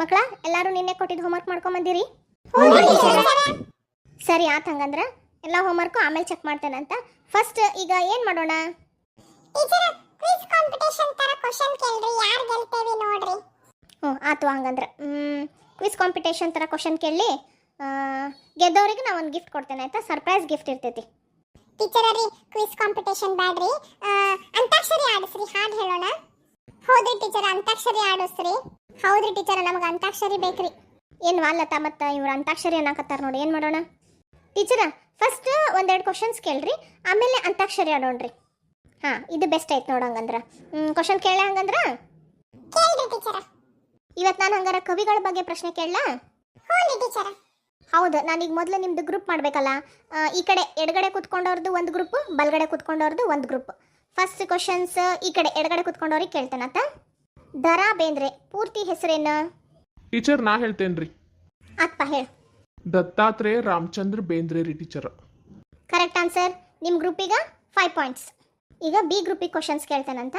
ಮಕ್ಕಳ ಎಲ್ಲರೂ ನಿನ್ನೆ ಕೊಟ್ಟಿದ್ದು ಹೋಮ್ವರ್ಕ್ ಮಾಡ್ಕೊಂಬಂದಿರಿ ಸರಿ ಆತ್ ಹಂಗಂದ್ರ ಎಲ್ಲ ಹೋಮ್ವರ್ಕು ಆಮೇಲೆ ಚೆಕ್ ಮಾಡ್ತೇನಂತ ಫಸ್ಟ್ ಈಗ ಏನು ಮಾಡೋಣ? ಟೀಚರ್ ಕ್ವಿಜ್ ಕಾಂಪಿಟೇಷನ್ ತರ ಕ್ವಶನ್ ಕೇಳ್ರಿ ಯಾರು ಗೆಲ್ತೇವಿ ನೋಡ್ರಿ. ಹ್ಞೂ ಆತು ಹಂಗಂದ್ರೆ. ಕ್ವಿಜ್ ಕಾಂಪಿಟೇಷನ್ ಥರ ಕ್ವಶನ್ ಕೇಳಿ ಗೆದ್ದವರಿಗೆ ನಾವು ಒಂದು ಗಿಫ್ಟ್ ಕೊಡ್ತೇನೆ ಆಯ್ತಾ? ಸರ್ಪ್ರೈಸ್ ಗಿಫ್ಟ್ ಇರ್ತೈತಿ. ಟೀಚರ್ ರೀ ಕ್ವಿಜ್ ಕಾಂಪಿಟೇಷನ್ ಬ್ಯಾಡ್ರಿ. ಅಂತಾಕ್ಷರಿ ಆಡಿಸ್ರಿ ಹಾಡು ಹೇಳೋಣ. ಹೌದ್ರಿ ಟೀಚರ್ ಅಂತಾಕ್ಷರಿ ಆಡಿಸ್ರಿ. ಹೌದ್ರಿ ಟೀಚರ್ ನಮಗೆ ಅಂತಾಕ್ಷರಿ ಬೇಕ್ರಿ. ಏನು ಲತಾ ಮತ್ತು ಇವ್ರು ಅಂತಾಕ್ಷರಿ ಅನ್ನಕತ್ತಾರ ನೋಡಿ ಏನು ಮಾಡೋಣ? ಟೀಚರ ಫಸ್ಟ್ ಒಂದೆರಡು ಕ್ವಶನ್ಸ್ ಕೇಳ್ರಿ ಆಮೇಲೆ ಅಂತಾಕ್ಷರಿ ಆಡೋಣ್ರಿ ಹಾಂ ಇದು ಬೆಸ್ಟ್ ಆಯ್ತು ನೋಡಂಗಂದ್ರ ಕ್ವಶನ್ ಕೇಳ ಹಂಗಂದ್ರೆ? ಕೇಳ್ರಿ ಟೀಚರ್ ಇವತ್ತು ನಾನು ಹಂಗಾರ ಕವಿಗಳ ಬಗ್ಗೆ ಪ್ರಶ್ನೆ ಕೇಳಲಾ? ಹೌದು ಟೀಚರ್ ಹೌದು ನಾನೀಗ ಮೊದಲು ನಿಮ್ದು ಗ್ರೂಪ್ ಮಾಡಬೇಕಲ್ಲ ಈ ಕಡೆ ಎಡಗಡೆ ಕೂತ್ಕೊಂಡವ್ರದ್ದು ಒಂದು ಗ್ರೂಪ್ ಬಲಗಡೆ ಕೂತ್ಕೊಂಡವ್ರದ್ದು ಒಂದು ಗ್ರೂಪ್ ಫಸ್ಟ್ ಕ್ವಶನ್ಸ್ ಈ ಕಡೆ ಎಡಗಡೆ ಕುತ್ಕೊಂಡವ್ರಿಗೆ ಕೇಳ್ತಾನಂತ ದರಾ ಬೇಂದ್ರೆ ಪೂರ್ತಿ ಹೆಸರೇನು? ಟೀಚರ್ ನಾ ಹೇಳ್ತೇನ್ರಿ. ಅಪ್ಪ ಹೇಳು. ದತ್ತಾತ್ರೇಯ ರಾಮಚಂದ್ರ ಬೇಂದ್ರೆ ರೀ ಟೀಚರ್ ಕರೆಕ್ಟ್ ಆನ್ಸರ್ ನಿಮ್ಮ ಗ್ರೂಪಿಗೆ ಫೈವ್ ಪಾಯಿಂಟ್ಸ್ ಈಗ ಬಿ ಗ್ರೂಪಿಗೆ ಕ್ವಶನ್ಸ್ ಕೇಳ್ತಾನಂತ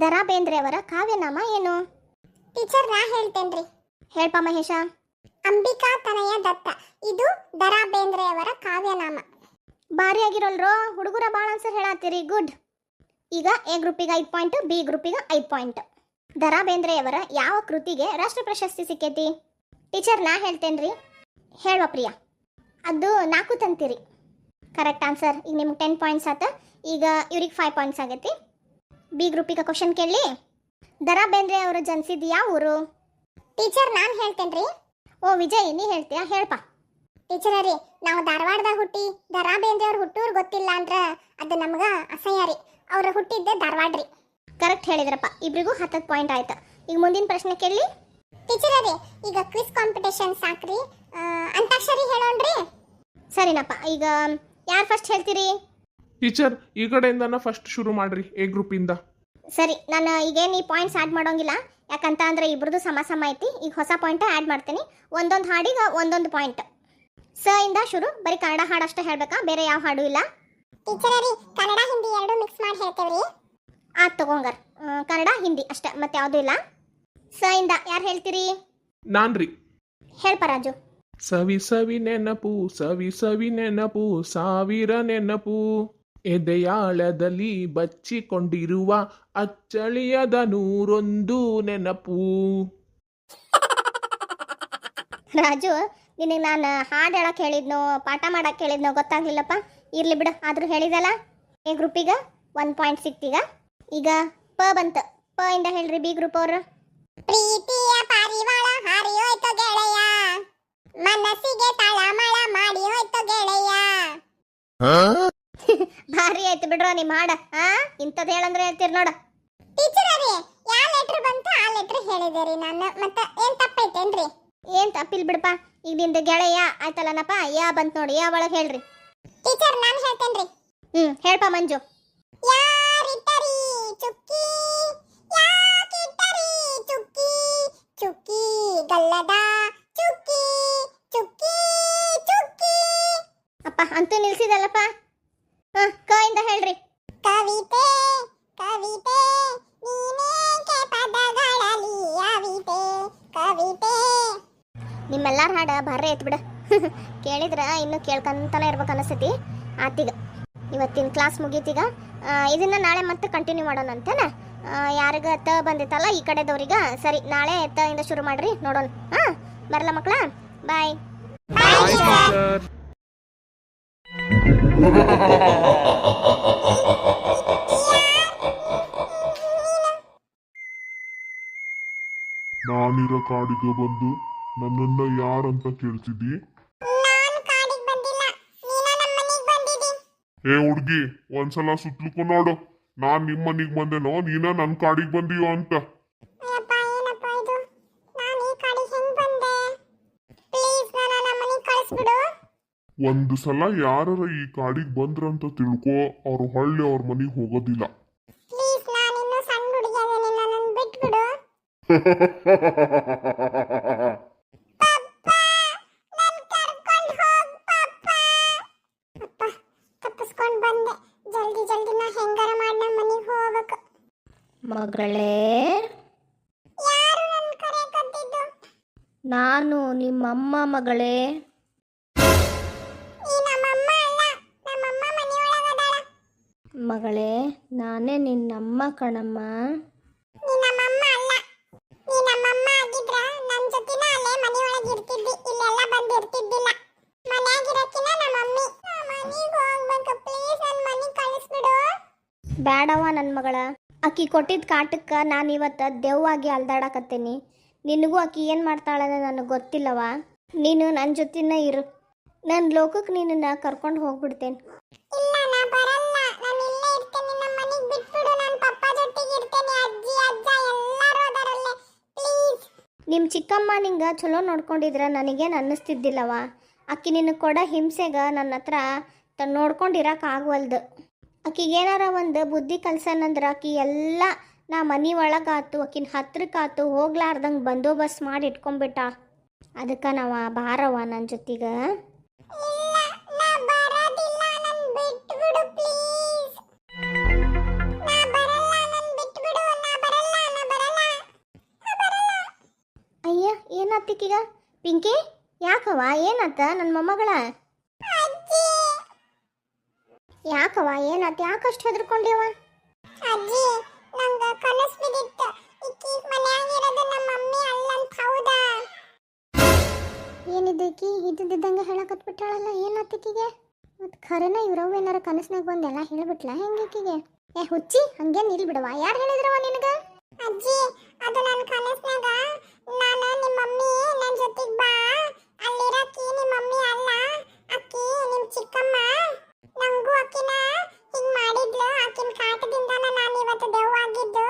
ದರಾ ಬೇಂದ್ರೆ ಅವರ ಕಾವ್ಯನಾಮ ಏನು? ಟೀಚರ್ ನಾ ಹೇಳ್ತೇನ್ರಿ. ಹೇಳ್ಪ ಮಹೇಶ. ಅಂಬಿಕಾ ತನಯ ದತ್ತ. ಇದು ದರಾ ಬೇಂದ್ರೆ ಅವರ ಕಾವ್ಯನಾಮ. ಭಾರಿ ಆಗಿರೋಲ್ರೋ ಹುಡುಗರ ಭಾಳ ಆನ್ಸರ್ ಹೇಳತ್ತೀರಿ. ಗುಡ್ ಈಗ ಎ ಗ್ರೂಪಿಗೆ ಐದು ಪಾಯಿಂಟ್ ಬಿ ಗ್ರೂಪಿಗೆ ಐದು ಪಾಯಿಂಟ್ ದರಾ ಬೇಂದ್ರೆಯವರ ಯಾವ ಕೃತಿಗೆ ರಾಷ್ಟ್ರ ಪ್ರಶಸ್ತಿ ಸಿಕ್ಕೈತಿ? ಟೀಚರ್ ನಾ ಹೇಳ್ತೇನೆ ರೀ ಹೇಳುವ ಪ್ರಿಯ. ಅದು ನಾಲ್ಕು ತಂತಿರಿ. ಕರೆಕ್ಟ್ ಆನ್ಸರ್ ಈಗ ನಿಮ್ಗೆ ಟೆನ್ ಪಾಯಿಂಟ್ಸ್ ಆತ. ಈಗ ಇವ್ರಿಗೆ ಫೈವ್ ಪಾಯಿಂಟ್ಸ್ ಆಗೈತಿ. ಬಿ ಗ್ರೂಪಿಗೆ ಕ್ವಶನ್ ಕೇಳಿ. ದರಾ ಬೇಂದ್ರೆ ಅವರು ಜನಿಸಿದ ಯಾವ ಊರು? ಟೀಚರ್ ನಾನು ಹೇಳ್ತೇನೆ ರೀ ಓ, ವಿಜಯ್, ನೀ ಹೇಳ್ತೀಯಾ? ಹೇಳ್ಪ. ಟೀಚರ್ ರೀ ನಾವು ಧಾರವಾಡದಾಗ ಹುಟ್ಟಿ. ದರಾ ಬೇಂದ್ರೆ ಅವ್ರ ಹುಟ್ಟೂರು ಗೊತ್ತಿಲ್ಲ ಅಂದ್ರೆ ಅದು ನಮ್ಗೆ ಅಸಹ್ಯ ರೀ. ಅವ್ರ ಹುಟ್ಟಿದ್ದೆ ಧಾರವಾಡ ರೀ ಕರೆಕ್ಟ್ ಹೇಳಿದ್ರಪ್ಪ. ಇಬ್ರಿಗೂ ಹತ್ತತ್ತು ಪಾಯಿಂಟ್ ಆಯ್ತು. ಈಗ ಮುಂದಿನ ಪ್ರಶ್ನೆ ಕೇಳಿ ಟೀಚರ್ ಅದೇ ಈಗ ಕ್ವಿಸ್ ಕಾಂಪಿಟೇಷನ್ ಸಾಕ್ರಿ. ಅಂತಾಕ್ಷರಿ ಹೇಳೋಣ್ರಿ. ಸರಿನಪ್ಪ. ಈಗ ಯಾರು ಫಸ್ಟ್ ಹೇಳ್ತೀರಿ? ಟೀಚರ್ ಈ ಕಡೆಯಿಂದನ ಫಸ್ಟ್ ಶುರು ಮಾಡ್ರಿ ಎ ಗ್ರೂಪಿಂದ ಸರಿ ನಾನು ಈಗೇನು ಈ ಪಾಯಿಂಟ್ಸ್ ಆ್ಯಡ್ ಮಾಡೋಂಗಿಲ್ಲ. ಯಾಕಂತ ಅಂದ್ರೆ ಇಬ್ರದ್ದು ಸಮ ಸಮ ಐತಿ. ಈಗ ಹೊಸ ಪಾಯಿಂಟ್ ಆ್ಯಡ್ ಮಾಡ್ತೀನಿ. ಒಂದೊಂದು ಹಾಡಿಗೆ ಒಂದೊಂದು ಪಾಯಿಂಟ್ ಸ ಇಂದ ಶುರು. ಬರೀ ಕನ್ನಡ ಹಾಡು ಅಷ್ಟೇ ಹೇಳ್ಬೇಕಾ? ಬೇರೆ ಯಾವ ಹಾಡು ಇಲ್ಲ? ಟೀಚರ್ ರೀ ಕನ್ನಡ ಹಿಂದಿ ಎರಡು ಮಿಕ್ಸ್ ಮಾಡಿ ಹೇಳ್ತೇವ್ರಿ. ಆ ತಗೊಂಗಾರ ಕನ್ನಡ ಹಿಂದಿ ಅಷ್ಟೇ ಮತ್ತೆ ಯಾವುದೂ ಇಲ್ಲ. ಸ ಇಂದ ಯಾರು ಹೇಳ್ತೀರಿ? ನಾನ್ರಿ. ಹೇಳ್ಪ ರಾಜು. ಸವಿ ಸವಿ ನೆನಪು ಸವಿ ಸವಿ ನೆನಪು ಸಾವಿರ ನೆನಪು. ಎದೆಯಾಳದಲ್ಲಿ ಬಚ್ಚಿಕೊಂಡಿರುವ ಅಚ್ಚಳಿಯದ ನೂರೊಂದು ನೆನಪು. ರಾಜು ನಿನಗೆ ನಾನು ಹಾಡು ಹೇಳಕ್ಕೆ ಹೇಳಿದ್ನೋ ಪಾಠ ಮಾಡಕ್ಕೆ ಹೇಳಿದ್ನೋ ಗೊತ್ತಾಗ್ಲಿಲ್ಲಪ್ಪ? ಇರ್ಲಿ ಬಿಡು. ಆದರೂ ಹೇಳಿದಲ್ಲ? ಎ ಗ್ರೂಪಿಗೆ ಒನ್ ಪಾಯಿಂಟ್ ಸಿಕ್ತೀಗ ಈಗ. ಪ ಬಂತು. ಪ ಇಂದ ಹೇಳ್ರಿ ಬಿ ಗ್ರೂಪ್ ಅವರು. ಪ್ರೀತಿಯ ಪಾರಿವಾಳ ಹಾರಿ ಹೋಯ್ತು ಗೆಳೆಯ. ಮನಸ್ಸಿಗೆ ತಳಮಳ ಮಾಡಿ ಹೋಯ್ತು ಗೆಳೆಯ. ಭಾರಿ ಆಯ್ತು ಬಿಡ್ರ ನಿಮ್ಮ ಹಾಡ ಹಾ ಇಂಥದ್ದು ಹೇಳಂದ್ರೆ ಹೇಳ್ತೀರಿ ನೋಡು. ಟೀಚರ್ ರೀ ಯಾವ ಲೆಟರ್ ಬಂತು? ಆ ಲೆಟರ್ ಹೇಳಿದೆ ರೀ ನಾನು. ಮತ್ತೆ ಏನ್ ತಪ್ಪೈತೇನ್ರಿ? ಏನು ತಪ್ಪಿಲ್ ಬಿಡಪ್ಪ? ಈಗ ನಿಂದು ಗೆಳೆಯ ಆಯ್ತಲ್ಲನಪ್ಪ? ಯಾ ಬಂತು ನೋಡಿ ಯಾ ಒಳಗೆ ಹೇಳ್ರಿ. ಟೀಚರ್ ನಾನು ಹೇಳ್ತೇನ್ರಿ. ಹ್ಮ್ ಹೇಳ್ಪ ಮಂಜು. ಯಾರಿಟ್ಟರಿ ಚುಕ್ಕಿ? ಯಾಕಿಟ್ಟರಿ ಚುಕ್ಕಿ? ಚುಕ್ಕಿ ಗಲ್ಲದ ಚುಕ್ಕಿ ಚುಕ್ಕಿ ಚುಕ್ಕಿ. ಅಪ್ಪ ಅಂತೂ ನಿಲ್ಸಿದಲ್ಲಪ್ಪ. ಹಾಂ ಕ ಇಂದ ಹೇಳ್ರಿ. ಕವಿತೆ ಕವಿತೆ ನೀನೇಕೆ ಪದಗಳಲ್ಲಿ ಅವಿತೆ. ಕವಿತೆ. ನಿಮ್ಮೆಲ್ಲಾರ ಹಾಡ ಭಾರಿ ಐತ್ ಬಿಡ. ಕೇಳಿದ್ರ, ಇನ್ನು ಕೇಳ್ಕಂತಾನೆ ಇರ್ಬೇಕು ಅನಿಸ್ತೈತಿ. ಆತೀಗ ಇವತ್ತಿನ ಕ್ಲಾಸ್ ಮುಗೀತೀಗ. ಇದನ್ನ ನಾಳೆ ಮತ್ತೆ ಕಂಟಿನ್ಯೂ ಮಾಡೋಣಂತೇನ ಯಾರಿಗ ತ ಬಂದಿತ್ತಲ್ಲ ಈ ಕಡೆದವ್ರಿಗ? ಸರಿ, ನಾಳೆ ತ ಇಂದ ಶುರು ಮಾಡ್ರಿ, ನೋಡೋಣ. ಹಾ ಬರಲ್ಲ ಮಕ್ಕಳ ಬಾಯ್ ನಾನಿರೋ ಕಾಡಿಗೆ ಬಂದು ನನ್ನನ್ನ ಯಾರಂತ ಕೇಳ್ತಿದ್ದಿ ನಾನು ಕಾಡಿಗೆ ಬಂದಿಲ್ಲ ನೀನ ನಮ್ಮ ಮನೆಗೆ ಬಂದಿದಿ ಏ ಹುಡ್ಗಿ ಒಂದ್ಸಲ ಸುತ್ಲುಕು ನೋಡು. ನಾನ್ ನಿಮ್ಮ ಮನಿಗ್ ಬಂದೆನೋ ನೀನ ನನ್ ಕಾಡಿಗೆ ಬಂದಿಯೋ ಅಂತ. ಒಂದ್ ಸಲ ಯಾರ ಈ ಕಾಡಿಗೆ ಬಂದ್ರಂತ ತಿಳ್ಕೋ ಅವ್ರು ಹೊಳ್ಳಿ ಅವ್ರ ಮನೆಗೆ ಹೋಗೋದಿಲ್ಲ. ಮಗಳೇ. ಯಾರು ನನ್ನ ಕರೆಯಕತ್ತಿದ್ದು ನಾನು ನಿಮ್ಮಮ್ಮ ಮಗಳೇ. ನಮ್ಮಮ್ಮ ಮಗಳೇ ನಾನೇ ನಿನ್ನಮ್ಮ ಕಣಮ್ಮ. ಬ್ಯಾಡವ್ವ ನನ್ನ ಮಗಳ. ಆಕಿ ಕೊಟ್ಟಿದ್ದ ಕಾಟಕ್ಕೆ ನಾನು ಇವತ್ತು ದೆವ್ವಾಗಿ ಅಲ್ದಾಡಕತ್ತೀನಿ. ನಿನಗೂ ಆಕಿ ಏನು ಮಾಡ್ತಾಳೆ ನನಗೆ ಗೊತ್ತಿಲ್ಲವ ನೀನು ನನ್ನ ಜೊತೆನ ಇರು. ನನ್ನ ಲೋಕಕ್ಕೆ ನಿನ್ನನ್ನು ಕರ್ಕೊಂಡು ಹೋಗ್ಬಿಡ್ತೇನೆ. ನಮ್ಮ ಚಿಕ್ಕಮ್ಮ ನಿಂಗೆ ಚಲೋ ನೋಡ್ಕೊಂಡಿದ್ರೆ ನನಗೇನು ಅನ್ನಿಸ್ತಿದ್ದಿಲ್ಲವ ಆಕಿ ನಿನಗೆ ಕೊಡೋ ಹಿಂಸೆಗೆ ನನ್ನ ಹತ್ರ ತ ನೋಡ್ಕೊಂಡಿರಕ್ಕೆ ಆಗವಲ್ದು. ಆಕಿಗೆ ಏನಾರ ಒಂದು ಬುದ್ಧಿ ಕಲ್ಸನಂದ್ರೆ ಆಕಿ ಎಲ್ಲ ನಾ ಮನೆ ಒಳಗಾತು ಆಕಿನ ಹತ್ರಕ್ಕಾತು ಹೋಗ್ಲಾರ್ದಂಗೆ ಬಂದೋಬಸ್ತ್ ಮಾಡಿ ಇಟ್ಕೊಂಬಿಟ್ಟ. ಅದಕ್ಕೆ ನಾವ ಬಾರವ ನನ್ನ ಜೊತೆಗೆ. ಅಯ್ಯ ಏನಾತಿಕೀಗ ಪಿಂಕಿ ಯಾಕವ ಏನಾತ? ನನ್ನ ಮೊಮ್ಮಗಳ? ಯಾಕವ ಏನಾತ? ಯಾಕಷ್ಟು ಹೆದರ್ಕೊಂಡ್ಯವ ಅಜ್ಜಿ ನಂಗ ಕನಸು ಬಿದ್ದಿತ್ತು. ಇಕ್ಕಿ ಮನ್ಯಾಗಿರೋದು ನಮ್ಮ ಮಮ್ಮಿ ಅಲ್ಲಂತ ಹೌದಾ? ಏನಿದ್ದಕ್ಕಿ ಇದ್ದಿದ್ದಂಗೆ ಹೇಳಕತ್ಬಿಟ್ಟಾಳಲ್ಲ ಇಕ್ಕಿಗೆ ಮತ್ತು ಖರೇನ ಇವ್ರವ್ ಏನಾರ ಕನಸ್ನಾಗ ಬಂದ ಎಲ್ಲ ಹೇಳ್ಬಿಟ್ಲ ಹೆಂಗಿಕಿಗೆ ಏ ಹುಚ್ಚಿ ಹಂಗೇನ್ ಇಲ್ಲಿ ಬಿಡವ ಯಾರು ಹೇಳಿದ್ರವ ನಿನಗ? ಅಜ್ಜಿ ಅದು ನನ್ನ ಕನಸ್ನಾಗ. ನಾನು ನಿಮ್ಮ ಮಮ್ಮಿ ನನ್ನ ಜೊತೆಗೆ ಬಾ. ಅಲ್ಲಿರಕ್ಕಿ ನಿಮ್ಮ ಮಮ್ಮಿ ಅಲ್ಲ. ಅಕ್ಕಿ ನಿಮ್ಮ ಚಿಕ್ಕಮ್ಮ. ನಂಗೂ ಅಕ್ಕಿನ ಹಿಂಗ್ ಮಾಡಿದ್ಲು. ಆಕಿನ ಕಾಟದಿಂದ ನಾನು ಇವತ್ತು ದೆವ್ವಾಗಿದ್ದು.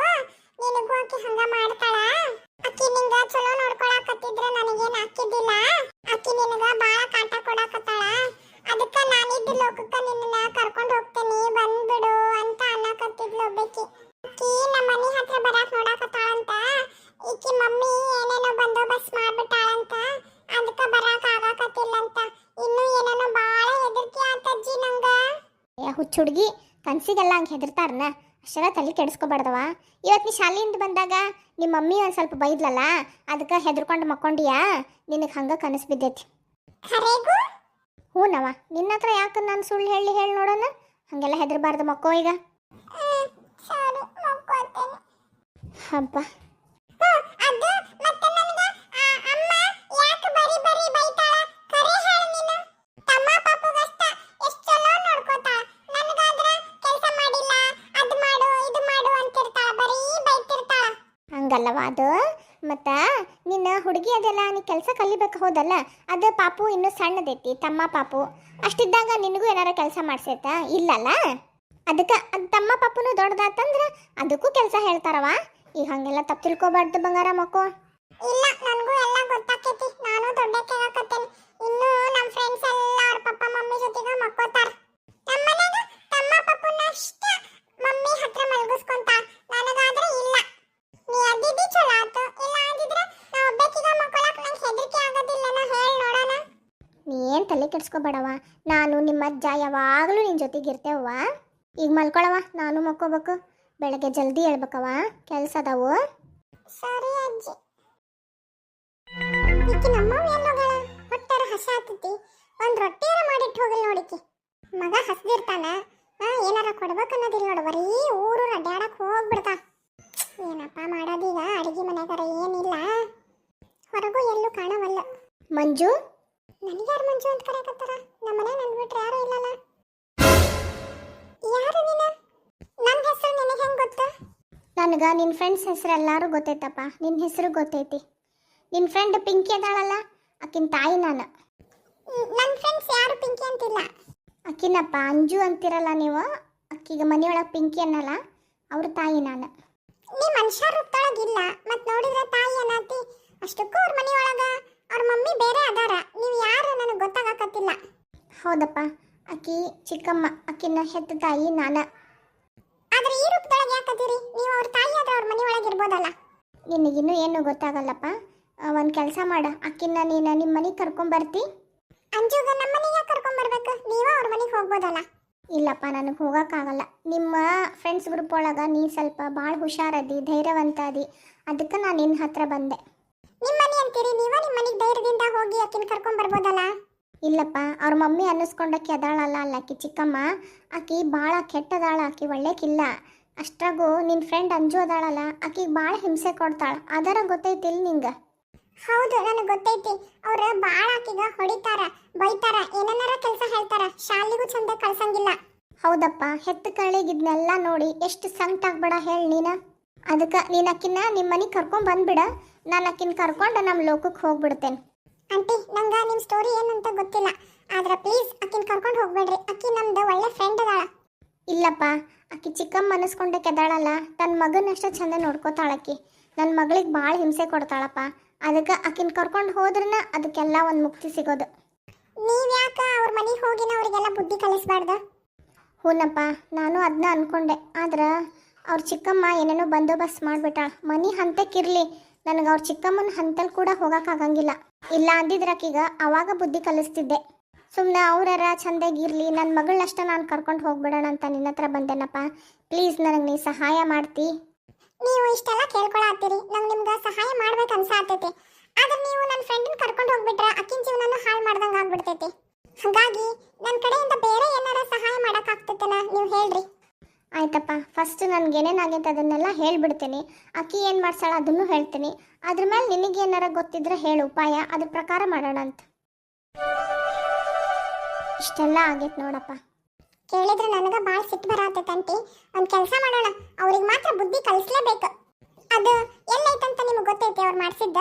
ನಿನಗೂ ಅಕ್ಕಿ ಹಂಗ ಮಾಡ್ತಾಳ? ಅಕ್ಕಿ ನಿಂಗ ಚಲೋ ನೋಡ್ಕೊಳಕತ್ತಿದ್ರ ನನಗೇನ್ ಹಾಕಿದ್ದಿಲ್ಲ. ಅಕ್ಕಿ ನಿನಗ ಬಾಳ ಕಾಟ ಕೊಡಕತ್ತಾಳ. ಅದಕ್ಕ ನಾನಿದ್ದ ಲೋಕಕ್ಕ ನಿನ್ನ ಕರ್ಕೊಂಡು ಹೋಗ್ತೇನೆ. ಬಂದ್ಬಿಡು ಅಂತ ಅನ್ನಕತ್ತಿದ್ಲು ಒಬ್ಬಾಕಿ. ಅಕ್ಕಿ ನಮ್ಮ ಮನೆ ಹತ್ರ ಬರಾಕ್ ನೋಡಕತ್ತಾಳಂತ ಈಕಿ ಮಮ್ಮಿ ಏನೇನೋ ಬಂದೋಬಸ್ತ್ ಮಾಡ್ಬಿಟ್ಟಾಳಂತ ಅದಕ್ಕ ಬರಾಕ್ ಆಗಾಕತ್ತಿಲ್ಲಂತ ಇನ್ನು ಏನೇನೋ ಬಾಳ ಹೆದರ್ಕಿ ಆತಜ್ಜಿ ನಂಗ ಏ ಹುಚ್ಚ ಹುಡುಗಿ ಕನಸಿಗೆಲ್ಲ ಹಂಗೆ ಹೆದರ್ತಾರನ? ಅಷ್ಟೆಲ್ಲ ತಲೆ ಕೆಡಿಸ್ಕೊಬಾರ್ದವ ಇವತ್ತು ನೀ ಶಾಲೆಯಿಂದ ಬಂದಾಗ ನಿಮ್ಮ ಮಮ್ಮಿ ಒಂದು ಸ್ವಲ್ಪ ಬೈದ್ಲಲ್ಲ? ಅದಕ್ಕೆ ಹೆದರ್ಕೊಂಡು ಮಕ್ಕೊಂಡಿಯಾ? ನಿನಗೆ ಹಂಗೆ ಕನಸು ಬಿದ್ದೈತಿ. ಹ್ಞೂನವ ನಿನ್ನ ಹತ್ರ ಯಾಕೆ ನಾನು ಸುಳ್ಳು ಹೇಳಿ ಹೇಳಿ ನೋಡೋಣ ಹಾಗೆಲ್ಲ ಹೆದರಬಾರ್ದು ಮಕ್ಕೋ ಈಗ. ಹಬ್ಬ. ಹಂಗಲ್ಲವ ಅದು? ಮತ್ತು ನಿನ್ನ ಹುಡುಗಿ ಅದೆಲ್ಲ ನೀ ಕೆಲಸ ಕಲಿಬೇಕು ಹೋದಲ್ಲ? ಅದು ಪಾಪು ಇನ್ನೂ ಸಣ್ಣದೈತಿ, ತಮ್ಮ ಪಾಪು. ಅಷ್ಟಿದ್ದಾಗ ನಿನಗೂ ಏನಾರ ಕೆಲಸ ಮಾಡಿಸೈತಾ? ಇಲ್ಲಲ್ಲ? ಅದಕ್ಕೆ ಅದು ತಮ್ಮ ಪಾಪುನು ದೊಡ್ಡದಾತಂದ್ರೆ ಅದಕ್ಕೂ ಕೆಲಸ ಹೇಳ್ತಾರವ? ಈಗ ಹಂಗೆಲ್ಲ ತಪ್ಪು ತಿಳ್ಕೊಬಾರ್ದು ಬಂಗಾರ ಮಕ್ಕು. ಇಲ್ಲ, ನನಗೂ ಎಲ್ಲ ಗೊತ್ತಾಕೈತಿ. ನಾನು ದೊಡ್ಡಕ್ಕೆ ಆಗಕತ್ತೇನೆ ಇನ್ನು ನಮ್ಮ ಫ್ರೆಂಡ್ಸ್ ಎಲ್ಲ ಅವ್ರ ಪಪ್ಪ, ಮಮ್ಮಿ ಜೊತೆಗೆ ಮಕ್ಕೋತಾರ. ನಮ್ಮ ತಮ್ಮ ಪಪ್ಪನ ಅಷ್ಟ ಮಮ್ಮಿ ಹತ್ರ ಮಲಗಿಸ್ಕೊಂತ ನನಗಾದ್ರೆ ಇಲ್ಲ. ನೀ ಅದಿದ್ದಿ ಚಲೋ ಆತು. ಇಲ್ಲ ಅಂದಿದ್ರೆ ನಾ ಒಬ್ಬಾಕಿಗ ಮಕ್ಕೊಳಕ್ ನಂಗೆ ಹೆದರಿಕೆ ಆಗೋದಿಲ್ಲನ ಹೇಳಿ ನೋಡೋಣ. ನೀ ಏನು ತಲೆ ಕೆಡ್ಸ್ಕೊಬೇಡವ ನಾನು ನಿಮ್ಮ ಅಜ್ಜ, ಯಾವಾಗಲೂ ನಿನ್ನ ಜೊತೆಗೆ ಇರ್ತೇವವ. ಈಗ ಮಲ್ಕೊಳವ ನಾನು ಮಕ್ಕೋಬೇಕು. ಬೆಳಗ್ಗೆ ಜಲ್ದಿ ಹೇಳ್ಬೇಕವ ಕೆಲಸ ಅದಾವು. ಸರಿ ಅಜ್ಜಿ. ಈಕಿ ನಮ್ಮವ್ ಎಲ್ಲೋಗಳ ಹೊಟ್ಟೆರ ಹಸ ಆತತಿ. ಒಂದ್ ರೊಟ್ಟಿಯರ ಮಾಡಿಟ್ಟು ಹೋಗಲಿ ನೋಡಿಕಿ. ಮಗ ಹಸ್ದಿರ್ತಾನ. ಹಾ, ಏನಾರ ಕೊಡ್ಬೇಕನ್ನೋದಿಲ್ಲ ನೋಡು. ಬರೀ ಊರು ಅಡ್ಡಾಡಕ್ ಹೋಗ್ಬಿಡ್ತಾ ಏನಪ್ಪ ಮಾಡೋದೀಗ ಅಡುಗೆ ಮನೆಗಾರ ಏನಿಲ್ಲ. ಹೊರಗೂ ಎಲ್ಲೂ ಕಾಣವಲ್ಲ. ಮಂಜು? ನನಗ್ಯಾರು ಮಂಜು ಅಂತ ಕರೆಯಕತ್ತಾರ? ನಮ್ಮನೆ ನನ್ ಬಿಟ್ರೆ ಯಾರು ಇಲ್ಲಲ್ಲ. ಯಾರು ನೀನು? ನನ್ನ ಹೆಸರು ನಿನಗೆ ಹೆಂಗ್ ಗೊತ್ತಾ? ನನಗೆ ನಿನ್ನ ಫ್ರೆಂಡ್ಸ್ ಹೆಸರು ಎಲ್ಲರೂ ಗೊತ್ತೈತಪ್ಪ. ನಿನ್ನ ಹೆಸರು ಗೊತ್ತೈತಿ. ನಿನ್ನ ಫ್ರೆಂಡ್ ಪಿಂಕಿ ಅದಾಳಲ್ಲ ಆಕಿನ ತಾಯಿ ನಾನು. ನನ್ನ ಫ್ರೆಂಡ್ಸ್ ಯಾರು ಪಿಂಕಿ ಅಂತಿಲ್ಲ. ಆಕಿನಪ್ಪ ಅಂಜು ಅಂತಿರಲ್ಲ ನೀವು? ಅಕ್ಕಿಗೆ ಮನೆಯೊಳಗೆ ಪಿಂಕಿ ಅನ್ನಲ್ಲ ಅವ್ರ ತಾಯಿ ನಾನು. ನೀ ಮನುಷ್ಯ ರೂಪದೊಳಗಿಲ್ಲ ಮತ್ ನೋಡಿದ್ರೆ ತಾಯಿ ಅನಾತಿ ಅಷ್ಟಕ್ಕೂ ಅವ್ರ ಮನೆಯೊಳಗ ಅವ್ರ ಮಮ್ಮಿ ಬೇರೆ ಅದಾರ. ನೀವು ಯಾರು ನನಗೆ ಗೊತ್ತಾಗಕತ್ತಿಲ್ಲ. ಹೌದಪ್ಪ. ಅಕ್ಕಿ ಚಿಕ್ಕಮ್ಮ ಅಕ್ಕಿನ ಹೆತ್ತ ತಾಯಿ ನಾನು. ಆದ್ರೆ ಈ ರೂಪದೊಳಗೆ ಯಾಕದಿರಿ ನೀವು ಅವ್ರ ತಾಯಿ ಆದ್ರೆ ಅವ್ರ ಮನೆಯೊಳಗೆ ಇರ್ಬೋದಲ್ಲ. ನಿನಗಿನ್ನೂ ಏನು ಗೊತ್ತಾಗಲ್ಲಪ್ಪ. ಒಂದು ಕೆಲಸ ಮಾಡ. ಆಕಿನ ನೀನು ನಿಮ್ಮ ಮನೆಗೆ ಕರ್ಕೊಂಬರ್ತಿ. ಅಂಜುಗ ನಮ್ಮ ಮನೆಗೆ ಕರ್ಕೊಂಡ್ ಬರ್ಬೇಕು ನೀವ ಅವ್ರ ಮನೆಗೆ ಹೋಗ್ಬೋದಲ್ಲ. ಇಲ್ಲಪ್ಪ ನನಗೆ ಹೋಗೋಕ್ಕಾಗಲ್ಲ. ನಿಮ್ಮ ಫ್ರೆಂಡ್ಸ್ ಗ್ರೂಪ್ ಒಳಗೆ ನೀ ಸ್ವಲ್ಪ ಭಾಳ ಹುಷಾರದಿ ಧೈರ್ಯವಂತ ಅದಿ ಅದಕ್ಕೆ ನಾನು ನಿನ್ನ ಹತ್ರ ಬಂದೆ. ನಿಮ್ಮ ಮನೆ ಅಂತೀರಿ? ನೀವು ನಿಮ್ಮ ಮನೆಗೆ ಧೈರ್ಯದಿಂದ ಹೋಗಿ ಆಕಿನ ಕರ್ಕೊಂಡ್ ಬರ್ಬೋದಲ್ಲ? ಇಲ್ಲಪ್ಪ ಅವ್ರ ಮಮ್ಮಿ ಅನ್ನಿಸ್ಕೊಂಡಕ್ಕೆ ಅದಾಳಲ್ಲ ಅಲ್ಲ ಆಕಿ ಚಿಕ್ಕಮ್ಮ. ಆಕಿ ಭಾಳ ಕೆಟ್ಟದಾಳ ಆಕಿ ಒಳ್ಳೆಕಿಲ್ಲ ಅಷ್ಟಾಗೂ ನಿನ್ನ ಫ್ರೆಂಡ್ ಅಂಜು ಅದಾಳಲ್ಲ ಆಕಿಗೆ ಭಾಳ ಹಿಂಸೆ ಕೊಡ್ತಾಳ. ಅದರ ಗೊತ್ತೈತಿಲ್ಲ ನಿಂಗೆ? ಹೌದು ನನಗೆ ಗೊತ್ತೈತಿ. ಅವ್ರ ಬಾಳ ಆಕಿಗ ಹೊಡಿತಾರ ಬೈತಾರ ಏನನ್ನಾರ ಕೆಲಸ ಹೇಳ್ತಾರ. ಶಾಲೆಗೂ ಚಂದ ಕಳ್ಸಂಗಿಲ್ಲ. ಹೌದಪ್ಪ ಹೆತ್ತ ಕಳಿಗಿದ್ನೆಲ್ಲ ನೋಡಿ ಎಷ್ಟು ಸಂಕಟ ಆಗ್ಬೇಡ ಹೇಳಿ ನೀನ. ಅದಕ್ಕೆ ನೀನು ಅಕ್ಕಿನ ನಿಮ್ಮ ಮನೆಗೆ ಕರ್ಕೊಂಡ್ ಬಂದ್ಬಿಡ. ನಾನು ಅಕ್ಕಿನ ಕರ್ಕೊಂಡು ನಮ್ಮ ಲೋಕಕ್ಕೆ ಹೋಗ್ಬಿಡ್ತೇನೆ. ಆಂಟಿ ನಂಗೆ ನಿಮ್ಮ ಸ್ಟೋರಿ ಏನಂತ ಗೊತ್ತಿಲ್ಲ. ಆದ್ರೆ ಪ್ಲೀಸ್ ಅಕ್ಕಿನ ಕರ್ಕೊಂಡು ಹೋಗ್ಬೇಡ್ರಿ. ಅಕ್ಕಿ ನಮ್ದು ಒಳ್ಳೆ ಫ್ರೆಂಡ್ ಅದಾಳ. ಇಲ್ಲಪ್ಪ ಅಕ್ಕಿ ಚಿಕ್ಕಮ್ಮ ಅನಿಸ್ಕೊಂಡೆ ಕೆದಾಳಲ್ಲ. ತನ್ನ ಮಗನಷ್ಟು ಚಂದ ನೋಡ್ಕೋತಾಳಕ್ಕಿ ನನ್ನ ಮಗಳಿಗೆ ಭಾಳ ಹಿಂಸೆ ಕೊಡ್ತಾಳಪ್ಪ. ಅದಕ್ಕೆ ಆಕಿನ ಕರ್ಕೊಂಡು ಹೋದ್ರನ ಅದಕ್ಕೆಲ್ಲ ಒಂದು ಮುಕ್ತಿ ಸಿಗೋದು. ನೀವು ಯಾಕೆ ಅವ್ರ ಮನೆಗೆ ಹೋಗಿನ ಅವರಿಗೆಲ್ಲ ಬುದ್ಧಿ ಕಲಿಸ್ಬಾರ್ದು? ಹೂನಪ್ಪ ನಾನು ಅದನ್ನ ಅನ್ಕೊಂಡೆ. ಆದ್ರೆ ಅವ್ರ ಚಿಕ್ಕಮ್ಮ ಏನೇನೋ ಬಂದೋಬಸ್ತ್ ಮಾಡಿಬಿಟ್ಟ. ಮನೆ ಹಂತಕ್ಕಿರಲಿ ನನಗೆ ಅವ್ರ ಚಿಕ್ಕಮ್ಮನ ಹಂತಲ್ಲಿ ಕೂಡ ಹೋಗೋಕ್ಕಾಗಂಗಿಲ್ಲ ಇಲ್ಲ ಅಂದಿದ್ರಕೀಗ ಅವಾಗ ಬುದ್ಧಿ ಕಲಿಸ್ತಿದ್ದೆ. ಸುಮ್ಮನೆ ಅವರರ ಚಂದಾಗಿರಲಿ ನನ್ನ ಮಗಳಷ್ಟ ನಾನು ಕರ್ಕೊಂಡು ಹೋಗ್ಬಿಡೋಣ ಅಂತ ನಿನ್ನ ಹತ್ರ ಬಂದೆನಪ್ಪ. ಪ್ಲೀಸ್ ನನಗೆ ನೀ ಸಹಾಯ ಮಾಡ್ತಿ. ನೀವು ಇಷ್ಟೆಲ್ಲ ಕೇಳ್ಕೊಳತ್ತೀರಿ ನಂಗೆ ನಿಮ್ಗೆ ಸಹಾಯ ಮಾಡ್ಬೇಕು ಅನ್ಸಾತೈತಿ. ಆದ್ರೆ ನೀವು ನನ್ನ ಫ್ರೆಂಡನ್ನ ಕರ್ಕೊಂಡು ಹೋಗ್ಬಿಟ್ರೆ ಅಕ್ಕಿನ ಜೀವನನ ಹಾಳು ಮಾಡ್ದಂಗೆ ಆಗ್ಬಿಡ್ತೈತಿ. ಹಾಗಾಗಿ ನನ್ನ ಕಡೆಯಿಂದ ಬೇರೆ ಏನಾರ ಸಹಾಯ ಮಾಡಕ್ ಆಗ್ತೈತನ ನೀವು ಹೇಳ್ರಿ. ಆಯ್ತಪ್ಪ ಫಸ್ಟ್ ನನ್ಗೆ ಏನೇನಾಗೈತೆ ಅದನ್ನೆಲ್ಲ ಹೇಳ್ಬಿಡ್ತೀನಿ. ಅಕ್ಕಿ ಏನು ಮಾಡ್ಸಾಳ ಅದನ್ನು ಹೇಳ್ತೀನಿ. ಅದ್ರ ಮೇಲೆ ನಿನಗೆ ಏನಾರ ಗೊತ್ತಿದ್ರೆ ಹೇಳು, ಉಪಾಯ ಅದ್ರ ಪ್ರಕಾರ ಮಾಡೋಣ ಅಂತ ಇಷ್ಟೆಲ್ಲ ಆಗೈತೆ ನೋಡಪ್ಪ. ಕೇಳಿದ್ರೆ ನನಗ ಬಾಳ ಸಿಟ್ಟು ಬರತೈತಂಟಿ ಒಂದ್ ಕೆಲಸ ಮಾಡೋಣ ಅವ್ರಿಗೆ ಮಾತ್ರ ಬುದ್ಧಿ ಕಲಿಸ್ಲೇಬೇಕು. ಅದು ಎಲ್ಲೈತಂತ ನಿಮಗೆ ಗೊತ್ತೈತಿ ಅವ್ರು ಮಾಡಿಸಿದ್ದ?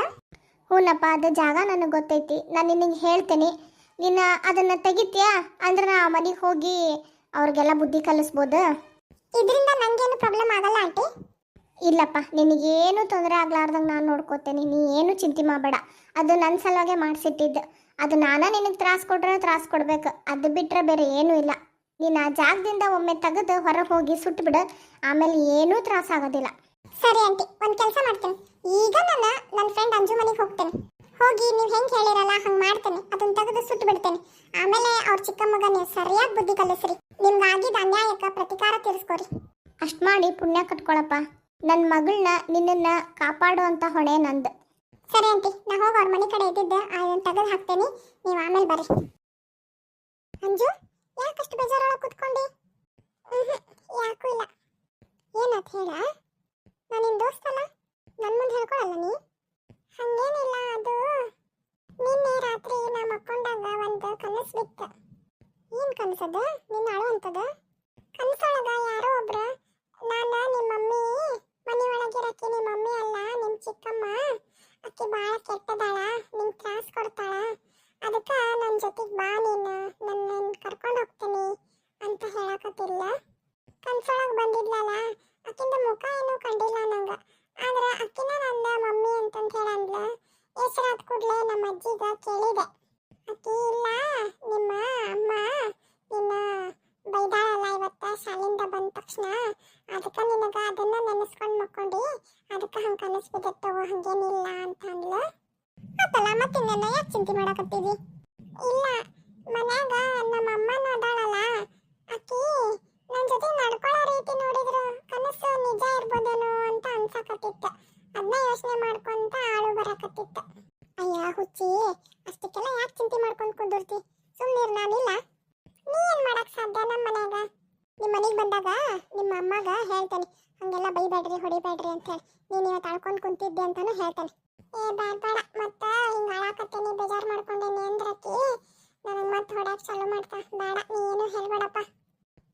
ಹೂನಪ್ಪ ಅದು ಜಾಗ ನನಗೆ ಗೊತ್ತೈತಿ. ನಾನು ನಿನಗೆ ಹೇಳ್ತೀನಿ. ನೀನು ಅದನ್ನು ತೆಗಿತೀಯಾ? ಅಂದ್ರೆ ನಾ ಮನೆಗೆ ಹೋಗಿ ಅವ್ರಿಗೆಲ್ಲ ಬುದ್ಧಿ ಕಲಿಸ್ಬೋದು. ಇದರಿಂದ ನಂಗೇನು ಪ್ರಾಬ್ಲಮ್ ಆಗಲ್ಲ ಆಂಟಿ? ಇಲ್ಲಪ್ಪ ನಿನಗೇನು ತೊಂದರೆ ಆಗ್ಲಾರ್ದಂಗೆ ನಾನು ನೋಡ್ಕೋತೇನೆ. ನೀ ಏನು ಚಿಂತೆ ಮಾಡಬೇಡ. ಅದು ನನ್ನ ಸಲುವಾಗೆ ಮಾಡಿಸಿಟ್ಟಿದ್ದು. ಅದು ನಾನೇ ನಿನಗೆ ತ್ರಾಸ ಕೊಟ್ರೆ ತ್ರಾಸ ಕೊಡ್ಬೇಕು. ಅದು ಬಿಟ್ಟರೆ ಬೇರೆ ಏನೂ ಇಲ್ಲ. ನೀನು ಆ ಜಾಗದಿಂದ ಒಮ್ಮೆ ತೆಗೆದು ಹೊರಗೆ ಹೋಗಿ ಸುಟ್ಬಿಡು ಆಮೇಲೆ ಏನೂ ತ್ರಾಸ ಆಗೋದಿಲ್ಲ. ಸರಿ ಆಂಟಿ ಒಂದು ಕೆಲಸ ಮಾಡ್ತೀನಿ. ಈಗ ನಾನು ನನ್ನ ಫ್ರೆಂಡ್ ಅಂಜು ಮನೆಗೆ ಹೋಗ್ತೇನೆ. ಹೋಗಿ ನೀವು ಹೆಂಗೆ ಹೇಳಿರಲ್ಲ ಹಂಗೆ ಮಾಡ್ತೇನೆ. ಅದನ್ನ ತೆಗೆದು ಸುಟ್ಟು ಬಿಡ್ತೇನೆ. ಆಮೇಲೆ ಅವ್ರ ಚಿಕ್ಕಮ್ಮಗ ನೀವು ಸರಿಯಾಗಿ ಬುದ್ಧಿ ಕಲಿಸ್ರಿ. ನಿಮ್ಗೆ ಆಗಿದ್ದ ಅನ್ಯಾಯಕ್ಕೆ ಪ್ರತಿಕಾರ ತೀರಿಸ್ಕೊರಿ. ಅಷ್ಟು ಮಾಡಿ ಪುಣ್ಯ ಕಟ್ಕೊಳಪ್ಪ. ನನ್ನ ಮಗಳನ್ನ ನಿನ್ನನ್ನು ಕಾಪಾಡುವಂಥ ಹೊಣೆ ನಂದು. ಸರಿ ಆಂಟಿ ನಾ ಹೋಗಿ ಅವ್ರ ಮನೆ ಕಡೆ ಇದ್ದಿದ್ದೆ ಅದನ್ನ ತೆಗೆದು ಹಾಕ್ತೇನೆ. ನೀವು ಆಮೇಲೆ ಬರ್ರಿ. ಅಂಜು? ಯಾಕಷ್ಟು ಬೇಜಾರೊಳಗೆ ಕುತ್ಕೊಂಡಿ? ಯಾಕೂ ಇಲ್ಲ. ಏನಾತ್ ಹೇಳ? ನಾನು ನಿನ್ನ ದೋಸ್ತಲ್ಲ ನನ್ನ ಮುಂದೆ ಹೇಳ್ಕೊಳಲ್ಲ ನೀ? ಹಂಗೇನಿಲ್ಲ, ಅದು ನಿನ್ನೆ ರಾತ್ರಿ ನಾ ಮಕ್ಕೊಂಡಾಗ ಒಂದು ಕನಸು ಬಿತ್ತು. ಏನು ಕನಸದ ನಿನ್ನ ಅಳುವಂಥದ್ದು ಕನಸೊಳಗ ಯಾರೋ ಒಬ್ರು, ನಾನು ನಿಮ್ಮ ಮಮ್ಮಿ, ಮನೆ ಒಳಗಿರಕ್ಕೆ ನಿಮ್ಮ ಮಮ್ಮಿ ಅಲ್ಲ ನಿಮ್ಮ ಚಿಕ್ಕಮ್ಮ, ಅಕ್ಕಿ ಭಾಳ ಕೆಟ್ಟದಾಳ, ನಿಂಗೆ ತ್ರಾಸ ಕೊಡ್ತಾಳ ಅದಕ್ಕೆ ನನ್ನ ಜೊತೆಗೆ ಬಾ ನೀನು ನನ್ನ ಕರ್ಕೊಂಡು ಹೋಗ್ತೀನಿ ಅಂತ ಹೇಳಕತ್ತಿಲ್ಲ ಕನ್ಸೊಳಗೆ ಬಂದಿದ್ಲಲ್ಲ ಅಕ್ಕಿಂದ ಮುಖ ಏನೂ ಕಂಡಿಲ್ಲ ನಂಗೆ. ಆದ್ರೆ ಅಕ್ಕಿನ ನನ್ನ ಮಮ್ಮಿ ಅಂತಂದು ಹೇಳಂದ್ಲ. ಹೆಸರಾದ ಕೂಡಲೇ ನಮ್ಮ ಅಜ್ಜಿಗ ಕೇಳಿದೆ. ಅಕ್ಕಿ ಇಲ್ಲ, ನಿಮ್ಮ ಅಮ್ಮ ನಿನ್ನ ಬೈದಾಳಲ್ಲ ಇವತ್ತ, ಶಾಲಿಂದ ಬಂದ ತಕ್ಷಣ. ಅದಕ್ಕೆ ನಿನಗ ಅದನ್ನ ನೆನೆಸ್ಕೊಂಡು ಮಕ್ಕೊಂಡು, ಅದಕ್ಕೆ ಹಂಗೆ ಕನಸ್ಬಿದ್ದೆ ತಗೋ, ಹಂಗೇನಿಲ್ಲ ಅಂತ ಅಂದ್ಲು. ಆತಲ್ಲ ಮತ್ತಿನ್ನೆಲ್ಲ ಯಾಕೆ ಚಿಂತೆ ಮಾಡಕತ್ತೀವಿ ಇಲ್ಲ, ಮನ್ಯಾಗ ನಮ್ಮ ಅಮ್ಮನ ಅದಾಳಲ್ಲ, ಆಕಿ ನನ್ನ ಜೊತೆ ನಡ್ಕೊಳ್ಳೋ ರೀತಿ ನೋಡಿದ್ರು ಕನಸು ನಿಜ ಇರ್ಬೋದೇನೋ ಅಂತ ಅನ್ಸಕತ್ತಿತ್ತು. ಅದನ್ನ ಯೋಚನೆ ಮಾಡ್ಕೊಂತ ಆಳು ಬರಕತ್ತಿತ್ತು. ಅಯ್ಯ, ಹುಚ್ಚಿ, ಅಷ್ಟಕ್ಕೆಲ್ಲ ಯಾಕೆ ಚಿಂತೆ ಮಾಡ್ಕೊಂಡು ಕುಂದಿರ್ತಿ? ಸುಮ್ಮನಿರ್ ನಾನಿಲ್ಲ ನೀ ಏನ್ ಮಾಡಕ್ ಸಾಧ್ಯ ನಮ್ಮ ಮನ್ಯಾಗ? ನಿಮ್ಮ ಮನೆಗೆ ಬಂದಾಗ ನಿಮ್ಮ ಅಮ್ಮಗ ಹೇಳ್ತೇನೆ, ಹಂಗೆಲ್ಲ ಬೈಬೇಡ್ರಿ ಹೊಡಿಬೇಡ್ರಿ ಅಂತ ಹೇಳಿ. ನೀನು ಇವತ್ತು ಅಳ್ಕೊಂಡು ಕುಂತಿದ್ದೆ ಅಂತಾನು ಹೇಳ್ತೇನೆ. ಏ ಬೇಡ ಮತ್ತ ಮತ್ತೆ ಹಿಂಗೆ ಬೇಜಾರ್ ಬೇಜಾರು ಮಾಡ್ಕೊಂಡೇನಿ ಅಂದ್ರಕಿ ನನಗೆ ಮತ್ತೆ ಹೊಡ್ಯಾಕ್ ಚಾಲು ಮಾಡ್ತಾ. ಬೇಡ ನೀ ಏನು ಹೇಳ್ಬೇಡಪ್ಪ.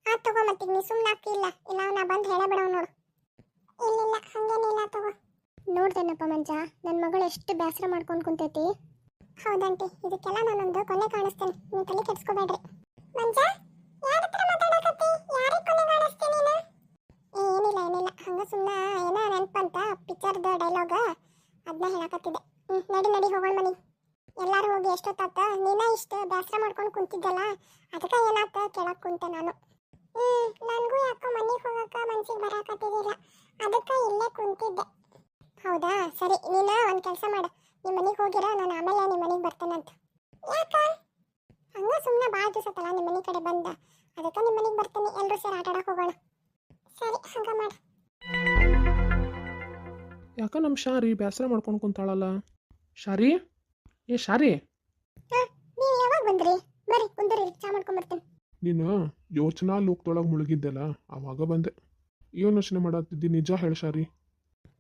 ಆ ತಗೋ ಮತ್ತೀಗ ನೀ ಸುಮ್ಮನೆ ಇಲ್ಲ. ಇಲ್ಲ ನಾ ಬಂದು ಹೇಳಬೇಡವ್ ನೋಡು. ಇಲ್ಲಿಲ್ಲ ಹಂಗೇನಿಲ್ಲ ತಗೋ. ನೋಡ್ತೇನಪ್ಪ ಮಂಜ ನನ್ನ ಮಗಳು ಎಷ್ಟು ಬೇಸರ ಮಾಡ್ಕೊಂಡು ಕುಂತೈತಿ. ಹೌದಂಟಿ ಇದಕ್ಕೆಲ್ಲ ನಾನೊಂದು ಕೊನೆ ಕಾಣಿಸ್ತೇನೆ. ನೀವು ತಲೆ ಕೆಡ್ಸ್ಕೋಬೇಡ್ರಿ. ಮಂಜ ಯಾರ ಹತ್ರ ಮಾತಾಡಕತ್ತಿ? ಯಾರಿಗೆ ಕೊನೆ ಕಾಣಿಸ್ತೀನಿ ಏನಿಲ್ಲ ಏನಿಲ್ಲ. ಹಂಗ ಸುಮ್ಮನೆ ಏನೋ ನೆನ್ಪಂತ ಪಿಕ್ಚರ್ದು ಡೈಲಾಗ ಅದನ್ನ ಹೇಳಕತ್ತಿದ್ದೆ. ಹ್ಞೂ ನಡಿ ನಡಿ, ಹೋಗೋಣ ಮನಿ. ಎಲ್ಲರೂ ಹೋಗಿ ಎಷ್ಟೊತ್ತಾತ? ನೀನ ಇಷ್ಟ ಬೇಸರ ಮಾಡ್ಕೊಂಡು ಕುಂತಿದ್ದಲ್ಲ? ಅದಕ್ಕೆ ಏನಾತ ಕೇಳಕ್ ಕುಂತೆ ನಾನು. ಹ್ಞೂ ನನಗೂ ಯಾಕೋ ಮನೆಗೆ ಹೋಗಕ್ಕೆ ಮನ್ಸಿಗೆ ಬರಾಕತ್ತಿದ್ದಿಲ್ಲ ಅದಕ್ಕೆ ಇಲ್ಲೇ ಕುಂತಿದ್ದೆ. ಹೌದಾ? ಸರಿ, ನೀನ ಒಂದು ಕೆಲಸ ಮಾಡು. ನಿಮ್ಮ ಮನೆಗೆ ಹೋಗಿರ, ನಾನು ಆಮೇಲೆ ನಿಮ್ಮ ಮನೆಗೆ ಬರ್ತೇನಂತ. ಯಾಕ? ಹಂಗ ಸುಮ್ಮನೆ ಭಾಳ ದಿವಸ ಆತಲ್ಲ ನಿಮ್ಮ ಮನೆ ಕಡೆ ಬಂದ. ಅದಕ್ಕೆ ನಿಮ್ಮ ಮನೆಗೆ ಬರ್ತೇನೆ. ಎಲ್ಲರೂ ಸೇರಿ ಆಟ ಹೋಗೋಣ. ಸರಿ, ಹಂಗ ಮಾಡು. ಯಾಕ ನಮ್ಮ ಶಾರಿ ಬೇಸರ ಮಾಡ್ಕೊಂಡು ಕುಂತಾಳಲ್ಲ? ಶಾರಿ? ಏ ಶಾರಿ? ಬಂದ್ರಿ? ಬರ್ರಿ ಕುಂದ್ರಿ ಚಾ ಮಾಡ್ಕೊಂಬರ್ತೀನಿ ನೀನು ಯೋಚನಾ ಲೋಕದೊಳಗೆ ಮುಳುಗಿದ್ದೆಲ್ಲ ಆವಾಗ ಬಂದೆ. ಏನು ಯೋಚನೆ ಮಾಡತ್ತಿದ್ದಿ ನಿಜ ಹೇಳ ಶಾರಿ.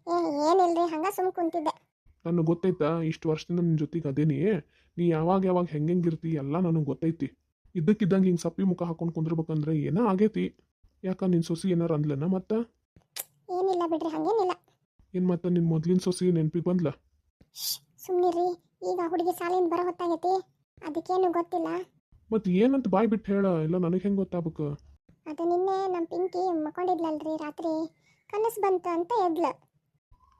ಏ ಏನಿಲ್ರಿ ಹಂಗ ಸುಮ್ ಕುಂತಿದ್ದೆ. ನನಗೆ ಗೊತ್ತೈತಾ ಇಷ್ಟು ವರ್ಷದಿಂದ ನಿನ್ನ ಜೊತೆಗೆ ಅದೇನಿ? ನೀ ಯಾವಾಗ ಯಾವಾಗ ಹೆಂಗೆಂಗಿರ್ತಿ ಎಲ್ಲ ನನಗೆ ಗೊತ್ತೈತಿ. ಇದ್ದಕ್ಕಿದ್ದಂಗೆ ಹಿಂಗೆ ಸಪ್ಪಿ ಮುಖ ಹಾಕೊಂಡು ಕುಂದಿರ್ಬೇಕಂದ್ರೆ ಏನೋ ಆಗೈತಿ. ಯಾಕ ನಿನ್ನ ಸೊಸಿ ಏನಾರ ಅಂದ್ಲೇನ ಮತ್ತೆ? ಏನಿಲ್ಲ ಬಿಡ್ರಿ ಹಂಗೇನಿಲ್ಲ. ಏನು ಮತ್ತೆ ನಿನ್ನ ಮೊದ್ಲಿನ ಸೊಸಿ ನೆನ್ಪಿಗ್ ಬಂದ್ಲ? ಸುಮ್ನಿರಿ ಈಗ ಹುಡುಗಿ ಸಾಲಿಂದ ಬರೋ ಹೊತ್ತಾಗೈತಿ ಅದಕ್ಕೇನು ಗೊತ್ತಿಲ್ಲ. ಮತ್ತೆ ಏನಂತ ಬಾಯ್ ಬಿಟ್ಟು ಹೇಳ ಇಲ್ಲ ನನಗೆ ಹೆಂಗೆ ಗೊತ್ತಾಗ್ಬೇಕು? ಅದು ನಿನ್ನೆ ನಮ್ಮ ಪಿಂಕಿ ಮಕ್ಕೊಂಡಿದ್ಲಲ್ರಿ ರಾತ್ರಿ ಕನಸು ಬಂತು ಅಂತ ಎದ್ಲ.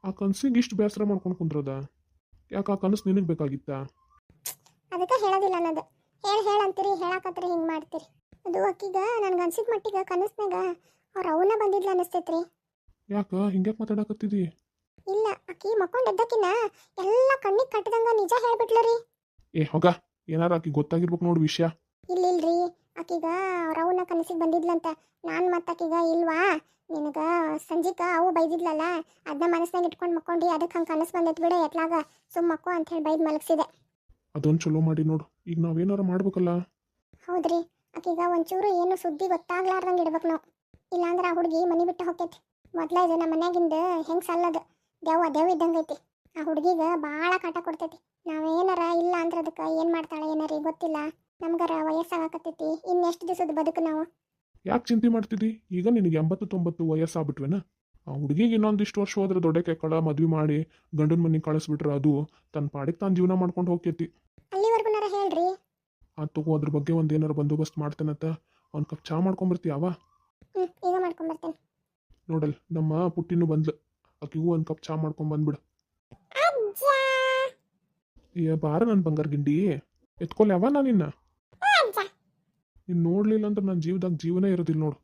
ಆ ಕನಸಿಗೆ ಇಷ್ಟು ಬೇಸರ ಮಾಡ್ಕೊಂಡು ಕುಂದ್ರದ? ಯಾಕೆ ಆ ಕನಸು ನಿನಗೆ ಬೇಕಾಗಿತ್ತಾ? ಅದಕ್ಕೆ ಹೇಳೋದಿಲ್ಲ ಅನ್ನೋದು. ಹೇಳಿ ಹೇಳ ಅಂತೀರಿ ಹೇಳಾಕತ್ರಿ ಹಿಂಗೆ ಮಾಡ್ತೀರಿ. ಅದು ಅಕ್ಕಿಗ ನನಗೆ ಅನ್ಸಿದ ಮಟ್ಟಿಗೆ ಕನಸ್ನಾಗ ಅವ್ರು ಅವನ ಬಂದಿದ್ಲ ಅನಿಸ್ತೈತ್ರಿ. ಯಾಕೆ ಹಿಂಗ್ಯಾಕೆ ಮಾತಾಡಕತ್ತಿದಿ? ಇಲ್ಲ ಅಕ್ಕಿ ಮಕ್ಕೊಂಡ್ ಎದ್ದಕಿನ ಎಲ್ಲ ಕಣ್ಣಿಗೆ ಕಟ್ಟದಂಗ ನಿಜ ಹೇಳ್ಬಿಟ್ಲರಿ. ಏ ಹೋಗ ಏನಾರ ಆಕಿ ಗೊತ್ತಾಗಿರ್ಬೇಕು ನೋಡು ವಿಷಯ. ಇಲ್ಲ ಇಲ್ರಿ ಆಕಿಗ ಅವ್ರ ಅವನ ಕನಸಿಗೆ ಬಂದಿದ್ಲಂತ ನಾನು ಮತ್ತೆ ಆಕಿಗ ಇಲ್ವಾ? ನಿನಗ ಸಂಜಿಕ ಅವು ಬೈದಿದ್ಲಲ್ಲ ಅದನ್ನ ಮನಸ್ನಾಗ ಇಟ್ಕೊಂಡು ಮಕ್ಕೊಂಡಿ ಅದಕ್ಕೆ ಹಂಗೆ ಕನಸು ಬಂದೈತೆ ಬಿಡ ಎತ್ಲಾಗ ಸುಮ್ಮ ಮಕ್ಕೋ ಅಂತ ಹೇಳಿ ಬೈದ್ ಮಲಗಿಸಿದೆ. ಅದೊಂದು ಚಲೋ ಮಾಡಿ ನೋಡು ಈಗ ನಾವೇನಾರ ಮಾಡ್ಬೇಕಲ್ಲ? ಹೌದ್ರಿ ಆಕಿಗ ಒಂಚೂರು ಏನು ಸುದ್ದಿ ಗೊತ್ತಾಗ್ಲಾರ್ದಂಗೆ ಇಡ್ಬೇಕು ನಾವು. ಇಲ್ಲಾಂದ್ರೆ ಆ ಹುಡುಗಿ ಮನೆ ಬಿಟ್ಟು ಹೋಗ್ತೈತಿ ಮೊದ್ಲ ಇದು ನಮ್ಮ ಮನ್ಯಾಗಿಂದ ಹೆಂಗ್ ಸಲ್ಲದು? ದೇವ ದೇವ್ ಇದ್ದಂಗೈತಿ ಆ ಹುಡುಗಿಗ ಭಾಳ ಕಾಟ ಕೊಡ್ತೈತಿ. ನಾವೇನಾರ ಇಲ್ಲ ಅಂದ್ರೆ ಅದಕ್ಕೆ ಏನು ಮಾಡ್ತಾಳೆ ಏನಾರ ಗೊತ್ತಿಲ್ಲ. ನಮ್ಗಾರ ವಯಸ್ಸಾಗಕತ್ತೈತಿ. ಇನ್ನೆಷ್ಟು ದಿವಸದ ಬದುಕು ನಾವು? ಯಾಕೆ ಚಿಂತೆ ಮಾಡ್ತಿದ್ದಿ? ಈಗ ನಿನಗೆ ಎಂಬತ್ತು ತೊಂಬತ್ತು ವಯಸ್ಸಾಗ್ಬಿಟ್ವೇನ? ಆ ಹುಡುಗಿಗೆ ಇನ್ನೊಂದಿಷ್ಟು ವರ್ಷ ಹೋದ್ರೆ ದೊಡ್ಡ ಕಳ ಮದ್ವೆ ಮಾಡಿ ಗಂಡನ ಮನೆಗೆ ಕಳಿಸ್ಬಿಟ್ರೆ ಅದು ತನ್ನ ಪಾಡಿಗೆ ತಾನು ಜೀವನ ಮಾಡ್ಕೊಂಡು ಹೋಗ್ತೈತಿ ಅಲ್ಲಿವರೆಗೂ ಹೇಳ್ರಿ. ಆ ತಗೋ ಅದ್ರ ಬಗ್ಗೆ ಒಂದು ಏನಾರ ಬಂದೋಬಸ್ತ್ ಮಾಡ್ತೇನಂತ. ಅವ್ನ ಕಪ್ ಚಾ ಮಾಡ್ಕೊಂಬರ್ತೀಯಾವ? ಈಗ ಮಾಡ್ಕೊಂಬರ್ತೇನೆ. ನೋಡಲ್ ನಮ್ಮ ಪುಟ್ಟಿನೂ ಬಂದ್ಲು. ಆಕಿಗೂ ಒಂದು ಕಪ್ ಚಾ ಮಾಡ್ಕೊಂಡ್ ಬಂದ್ಬಿಡು. ಏ ಬಾರ ನನ್ನ ಬಂಗಾರ ಗಿಂಡಿ. ಎತ್ಕೊಲ್ಯಾವ ನಾ ನಿನ್ನ. ಅಜ್ಜ ನೀನು ನೋಡ್ಲಿಲ್ಲ ಅಂದ್ರೆ ನನ್ನ ಜೀವದಾಗ ಜೀವನ ಇರೋದಿಲ್ಲ ನೋಡು.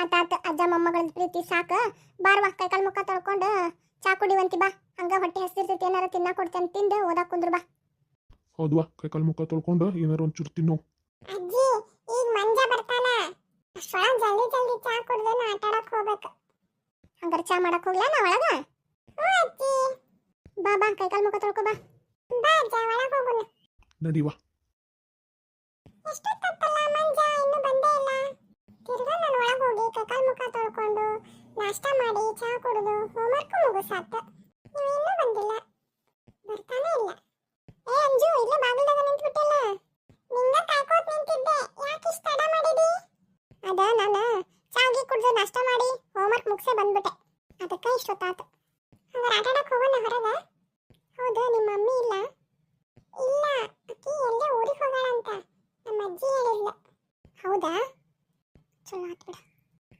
ಆತಾತು ಅಜ್ಜ ಮೊಮ್ಮಗಳ ಪ್ರೀತಿ ಸಾಕ. ಬಾರ್ವಾ ಕೈಕಾಲ್ ಮುಖ ತೊಳ್ಕೊಂಡು ಚಾ ಕುಡಿವಂತಿ ಬಾ. ಹಂಗ ಹೊಟ್ಟೆ ಹಸಿರ್ತೈತಿ ಏನಾರ ತಿನ್ನ ಕೊಡ್ತೇನೆ ತಿಂದು ಓದಾಕ್ ಕುಂದ್ರು ಬಾ. ಹೌದ್ವಾ ಕೈಕಾಲು ಮುಖ ತೊಳ್ಕೊಂಡು ಏನಾರ ಒಂಚೂರು ತಿನ್ನೋ. ಅಜ್ಜಿ ಅಷ್ಟೊಳಗ ಜಲ್ದಿ ಜಲ್ದಿ ಚಾ ಕುಡ್ದು ಆಟ ಆಡಕ್ ಹೋಗ್ಬೇಕು. ಹಂಗಾರೆ ಚಾ ಮಾಡಕ್ ಹೋಗ್ಲಾ ನಾ ಒಳಗ? ಅಜ್ಜಿ ಬಾ ಬಾ ಕೈಕಾಲ್ ಮುಖ ತೊಳ್ಕೊ ಬಾ. ಬಾ ಅಜ್ಜ ಒಳಗ್ ಹೋಗುನು ನಡಿವಾ ಎಷ್ಟೊತ್ತಲ್ಲ ಮಂಜ ಇನ್ನು ಬಂದೇ ಇಲ್ಲ. ತಿರ್ಗಾ ನಾನು ಒಳಗೆ ಹೋಗಿ ಕೈಕಾಲ್ ಮುಖ ತೊಳ್ಕೊಂಡು ನಾಷ್ಟ ಮಾಡಿ ಚಾ ಕುಡಿದು ಹೋಮ್ವರ್ಕ್ ಮುಗಿಸಾತ ನೀವು ಇನ್ನೂ ಬಂದಿಲ್ಲ. ಬರ್ತಾನೆ ಇಲ್ಲ. ಏ ಅಂಜು ಇಲ್ಲೇ ಬಾಗಿಲ್ದಾಗ ನಿಂತ್ಬಿಟ್ಟಿಲ್ಲ. ನಿಂಗ ಕಾಯ್ಕೋತ್ ನಿಂತಿದ್ದೆ. ಯಾಕೆ ಇಷ್ಟ ತಡ ಮಾಡಿದಿ? ಅದ ನಾನು ಚಾಗಿ ಕುಡ್ದು ನಾಷ್ಟ ಮಾಡಿ ಹೋಮ್ವರ್ಕ್ ಮುಗಿಸೇ ಬಂದ್ಬಿಟ್ಟೆ. ಅದಕ್ಕೆ ಇಷ್ಟೊತ್ತಾತು. ಹಂಗಾರೆ ಆಟ ಹೋಗೋಣ ಹೊರಗ? ಹೌದು, ನಿಮ್ಮ ಮಮ್ಮಿ ಇಲ್ಲ. ಇಲ್ಲ, ಅಕ್ಕಿ ಎಲ್ಲೇ ಊರಿಗೆ ಹೋಗೋಣ ಅಂತ ನಮ್ಮ ಅಜ್ಜಿ ಹೇಳಿದ್ಲು. ಹೌದಾ? ಚಲೋ ಆತ್ ಬಿಡ.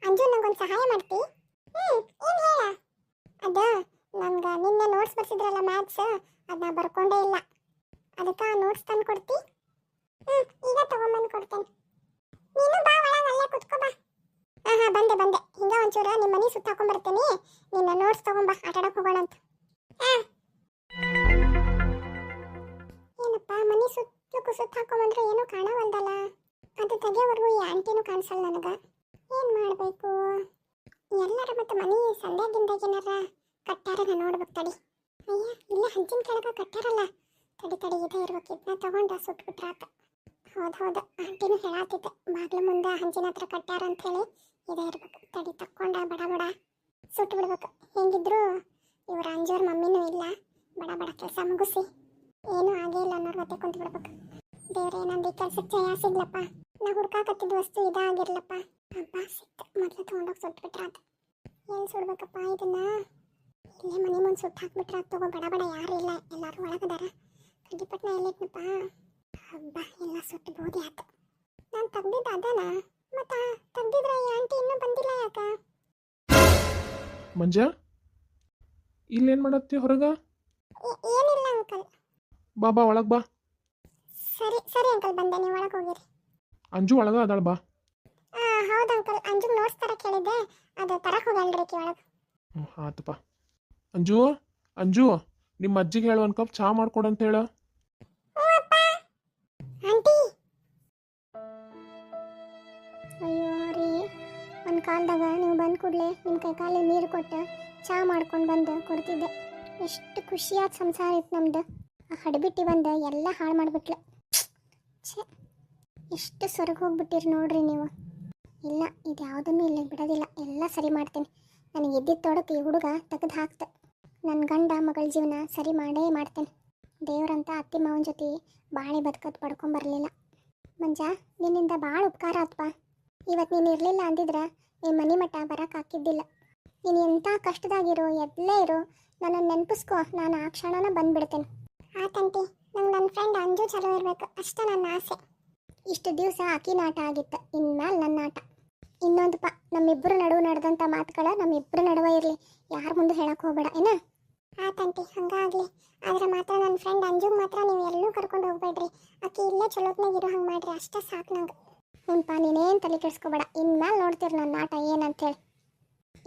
ಅಂಜು, ನಂಗೊಂದು ಸಹಾಯ ಮಾಡ್ತಿ. ಹ್ಞೂ ಏನು ಹೇಳ? ಅದ ನನ್ಗೆ ನಿನ್ನೆ ನೋಟ್ಸ್ ಬರ್ಸಿದ್ರಲ್ಲ ಮ್ಯಾಥ್ಸ್ ಅದನ್ನ ಬರ್ಕೊಂಡೇ ಇಲ್ಲ. ಅದಕ್ಕೆ ನೋಟ್ಸ್ ತಂದು ಕೊಡ್ತಿ ಹ್ಞೂ ಈಗ ತಗೊಂಬಂದು ಕೊಡ್ತೇನೆ ನೀನು ಬಾ ಒಳಗೆ ಅಲ್ಲೇ ಕುತ್ಕೋ ಬಾ ಹಾಂ ಹಾಂ ಬಂದೆ ಬಂದೆ ಹಿಂಗೆ ಒಂಚೂರು ನಿಮ್ಮ ಮನೆ ಸುತ್ತ ಹಾಕೊಂಡ್ಬರ್ತೀನಿ ನಿನ್ನ ನೋಟ್ಸ್ ತಗೊಂಬ, ಆಟ ಆಡಕ್ಕೆ ಹೋಗೋಣ ಅಂತ. ಏನಪ್ಪ, ಮನೆ ಸುತ್ತಲೂ ಸುತ್ತ ಹಾಕೊಂಬಂದ್ರೆ ಏನೂ ಕಾಣವಲ್ದಲ್ಲ? ಅದು ತೆಗೆಯವರೆಗೂ ಈ ಆಂಟಿನೂ ಕಾಣಿಸಲ್ಲ ನನಗೆ. ಏನು ಮಾಡಬೇಕು? ಎಲ್ಲರ ಮತ್ತೆ ಮನೆ ಸಂದೇಗಿಂದಾಗ ಏನಾರ ಕಟ್ಟಾರ ನಾನು ನೋಡ್ಬೇಕು ತಡಿ. ಅಯ್ಯ, ಇಲ್ಲ ಹಂಚಿನ ಕೆಳಗೆ ಕಟ್ಟಾರಲ್ಲ. ತಡಿ ತಡಿ, ಇದೇ ಇರ್ಬೇಕು. ಇದನ್ನ ತಗೊಂಡ ಸುಟ್ಬಿಟ್ರಾತ. ಹೌದು ಹೌದು, ಆಂಟಿನೂ ಹೇಳಾತಿದ್ದೆ. ಬಾಗ್ಲ ಮುಂದೆ ಹಂಚಿನ ಹತ್ರ ಕಟ್ಟಾರ ಅಂತ ಹೇಳಿ ಇದೇ ತಡಿ, ತಕ್ಕೊಂಡ, ಬಡ ಬಡ. ಸುಟ್ಟು ಬಿಡ್ಬೇಕು. ಹೆಂಗಿದ್ರು ಇವ್ರ ಅಂಜೋರ್ ಮಮ್ಮಿನೂ ಇಲ್ಲ. ಬಡ ಬಡ ಕೆಲಸ ಮುಗಿಸಿ. ಏನೂ ಆಗೇ ಇಲ್ಲ ಅನ್ನೋರು ಮತ್ತೆ ಕುಂತು ಬಿಡ್ಬೇಕು. ದೇವ್ರ, ನಂದು ಈ ಕೆಲ್ಸಕ್ಕೆ ಜಯ ಸಿಗ್ಲಪ್ಪ. ನಾ ಹುಡ್ಕಾಕತ್ತಿದ್ದ ವಸ್ತು ಇದಾಗಿರ್ಲಪ್ಪ. ಹಬ್ಬ ಸಿಕ್ತು. ಮೊದಲು ತೊಗೊಂಡೋಗಿ ಅದು. ಎಲ್ಲಿ ಸುಡ್ಬೇಕಪ್ಪ ಇದನ್ನ? ಇಲ್ಲೇ ಮನೆ ಮುಂದೆ ಸುಟ್ಟು ಹಾಕ್ಬಿಟ್ರಾತ ತಗೋ. ಬಡ ಬಡ ಯಾರು ಇಲ್ಲ. ಎಲ್ಲರೂ ಒಳಗದಾರ. ಕಡ್ಡಿಪಟ್ಟಣ ಎಲ್ಲಿಟ್ನಪ್ಪ? ಹಬ್ಬ ಎಲ್ಲ ಸುಟ್ಟು ಬೋದಿ ಆತು ನಾನು ತಗ್ಬಿಟ್ಟು ಅದನ. ಮತ್ತ ತೆಗ್ದಿದ್ರೆ ಈ ಆಂಟಿ ಇನ್ನೂ ಬಂದಿಲ್ಲ ಯಾಕ? ಮಂಜ ಇಲ್ಲೇನು ಮಾಡತ್ತಿ ಹೊರಗ? ಏ- ಏನಿಲ್ಲ ಅಂಕಲ್. ಬಾ ಬಾ ಒಳಗೆ ಬಾ. ಸರಿ ಸರಿ ಅಂಕಲ್ ಬಂದೆ ನೀವು ಒಳಗೆ ಹೋಗಿರಿ. ಅಂಜು ಒಳಗ ಅದಾಳ ಬಾ. ಆ, ಹೌದು ಅಂಕಲ್ ಅಂಜು ನೋಟ್ಸ್ ಹೇಳಿದ್ದೆ. ಅದು ತರಕ್ಕೆ ಹೋಗಲ್ರಿ ಆಕಿ ಒಳಗೆ. ಹ್ಞೂ ಆತಪ್ಪ. ಅಂಜು ಅಂಜು ನಿಮ್ಮ ಅಜ್ಜಿಗೆ ಹೇಳು ಒಂದು ಕಪ್ ಚಾ ಮಾಡ್ಕೊಡಂತ ಹೇಳು. ಒಂದು ಕಾಲದಾಗ ನೀವು ಬಂದ ಕೂಡಲೇ ನಿಮ್ಮ ಕೈ ಕಾಲಿಗೆ ನೀರು ಕೊಟ್ಟು ಚಹಾ ಮಾಡ್ಕೊಂಡು ಬಂದು ಕೊಡ್ತಿದ್ದೆ. ಎಷ್ಟು ಖುಷಿಯಾದ ಸಂಸಾರ ಇತ್ತು ನಮ್ದು. ಆ ಹಡಬಿಟ್ಟು ಬಂದು ಎಲ್ಲ ಹಾಳು ಮಾಡಿಬಿಟ್ಲು. ಛೇ, ಎಷ್ಟು ಸೊರಗ ಹೋಗ್ಬಿಟ್ಟಿರಿ ನೋಡ್ರಿ ನೀವು. ಇಲ್ಲ, ಇದು ಯಾವುದನ್ನು ಇಲ್ಲ ಬಿಡೋದಿಲ್ಲ. ಎಲ್ಲ ಸರಿ ಮಾಡ್ತೀನಿ. ನನಗೆ ಎದ್ದಿದ್ದ ತೊಡಕ್ಕೆ ಈ ಹುಡುಗ ತೆಗೆದು ಹಾಕ್ತೆ. ನನ್ನ ಗಂಡ ಮಗಳ ಜೀವನ ಸರಿ ಮಾಡೇ ಮಾಡ್ತೇನೆ. ದೇವ್ರಂತ ಅತ್ತಿ ಮಾವನ ಜೊತೆ ಬಾಳೆ ಬದುಕೋದು ಪಡ್ಕೊಂಬರ್ಲಿಲ್ಲ ಮಂಜ, ನಿನ್ನಿಂದ ಭಾಳ ಉಪಕಾರ ಆತ್ಪ. ಇವತ್ತು ನೀನು ಇರಲಿಲ್ಲ ಅಂದಿದ್ರೆ ಈ ಮನೆ ಮಠ ಬರಕ್ಕೆ ಹಾಕಿದ್ದಿಲ್ಲ. ನೀನು ಎಂಥ ಕಷ್ಟದಾಗಿರೋ ಎಲ್ಲೇ ಇರೋ ನನ್ನನ್ನು ನೆನಪಿಸ್ಕೋ. ನಾನು ಆ ಕ್ಷಣನ ಬಂದ್ಬಿಡ್ತೇನೆ. ಆತಂತಿ ನಂಗೆ ನನ್ನ ಫ್ರೆಂಡ್ ಅಂಜು ಚಲೋ ಇರಬೇಕು. ಅಷ್ಟೇ ನನ್ನ ಆಸೆ. ಇಷ್ಟು ದಿವಸ ಆಕಿನ ಆಟ ಆಗಿತ್ತು. ಇನ್ಮೇಲೆ ನನ್ನ ಆಟ ಇನ್ನೊಂದು ಪ ನಮ್ಮಿಬ್ಬರು ನಡುವೆ ನಡೆದಂಥ ಮಾತುಗಳ ನಮ್ಮಿಬ್ಬರು ನಡುವೆ ಇರಲಿ. ಯಾರ ಮುಂದೆ ಹೇಳಕ್ಕೆ ಹೋಗ್ಬೇಡ ಏನ? ಆತಂತಿ ಹಂಗಾಗಲಿ ಆದ್ರೆ ಮಾತ್ರ ನನ್ನ ಫ್ರೆಂಡ್ ಅಂಜುಗೆ ಮಾತ್ರ ನೀವು ಎಲ್ಲೂ ಕರ್ಕೊಂಡು ಹೋಗ್ಬೇಡ್ರಿ. ಆಕಿ ಇಲ್ಲೇ ಚಲೋತ್ನಾಗಿರೋ ಹಂಗೆ ಮಾಡ್ರಿ. ಅಷ್ಟೇ ಸಾಕು ನಂಗೆ. ಹ್ಞೂನ್ಪ ನೀನೇನು ತಲೆ ಕೆಡಿಸ್ಕೋಬೇಡ. ಇನ್ಮೇಲೆ ನೋಡ್ತೀರಿ ನನ್ನ ಆಟ ಏನಂತೇಳಿ.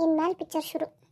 ಇನ್ಮೇಲೆ ಪಿಕ್ಚರ್ ಶುರು.